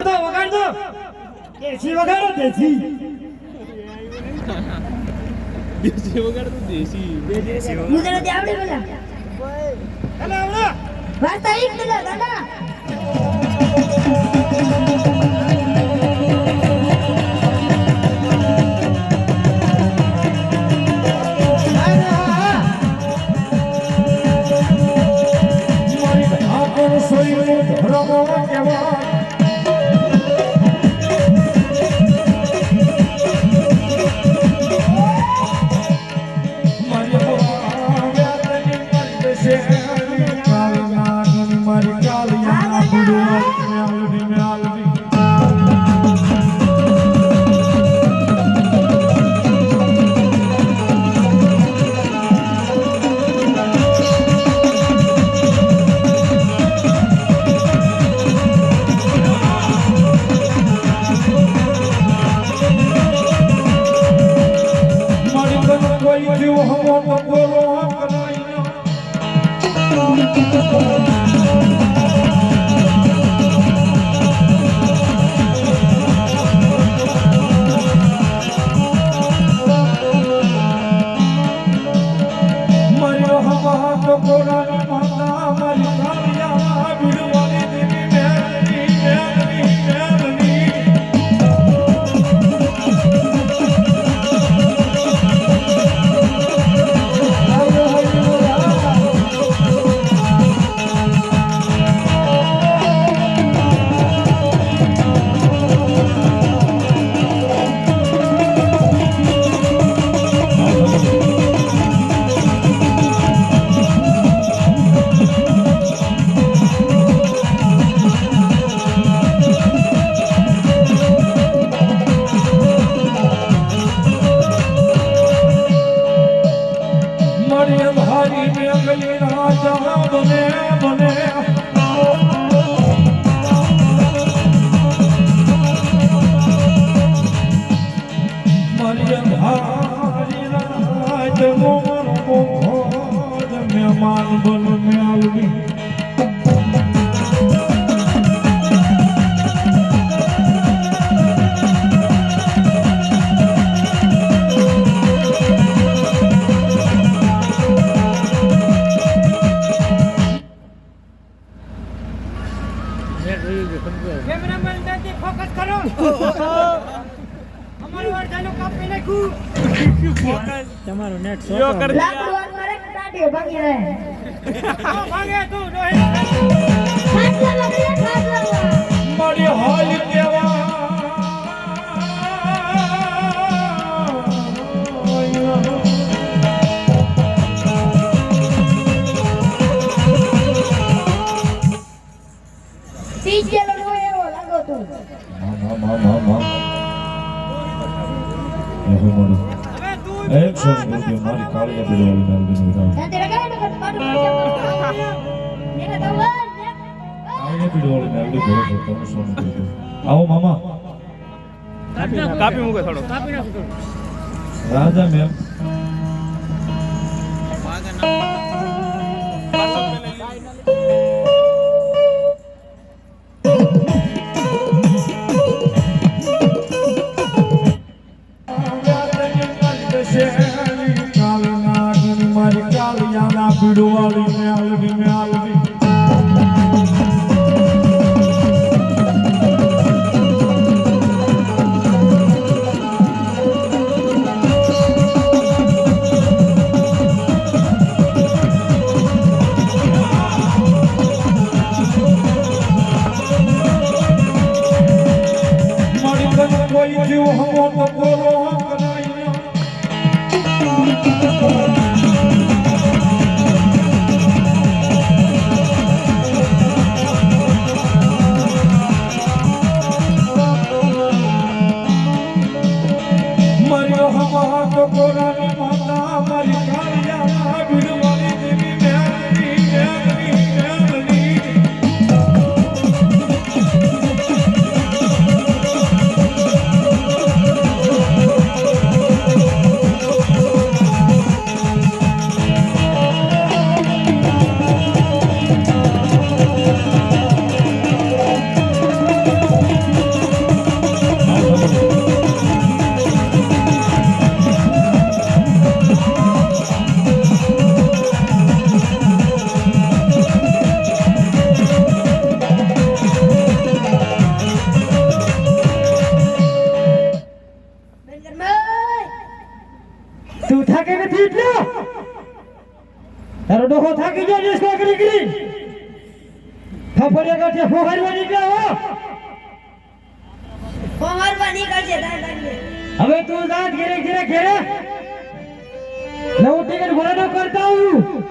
તો વગાડ દો દેશી વગાડો દેશી. દેશી વગાડ. દેશી દેશી આવડે પેલા ચાલો આવડો વાર્તા એક પેલા દાદા. મર્યો માતા મારી કાલિયા વિડવાની હારી ને અગલી રાજા મોર મોર મહેમાન બન મેલવી તમારું નેટ શો કર કાઢ્યો ભાગી રહે. ભાગે તું વગેરે ખાટલા કેવા ક્ષણ બોલજો મારી કાળીયા પીડવાળી મેલડીની વિરામ સાથે લગાવે ને પાડું પડશે એને તો વર ને કાળીયા પીડવાળી મેલડી ઘરે છે તમે શું આવો મામા કાપી મૂકો થોડો રાજા મેમ કાળિયાના પીડવાળી મારી તને કોઈ જીવ હમો તો બોલો. Come on. તું થાકે નથી એટલે તારો ડોહો થાકી ગયો ડિસ્કો કરી કરી. ફફડિયા કાઠે ફોહારવા નીકળ્યા હો. ફોહારવા નીકળશે. હવે તું જાત ઘેરે ઘેરે ઘેરે નવું ટિકિટ ભરાનો કરતા હું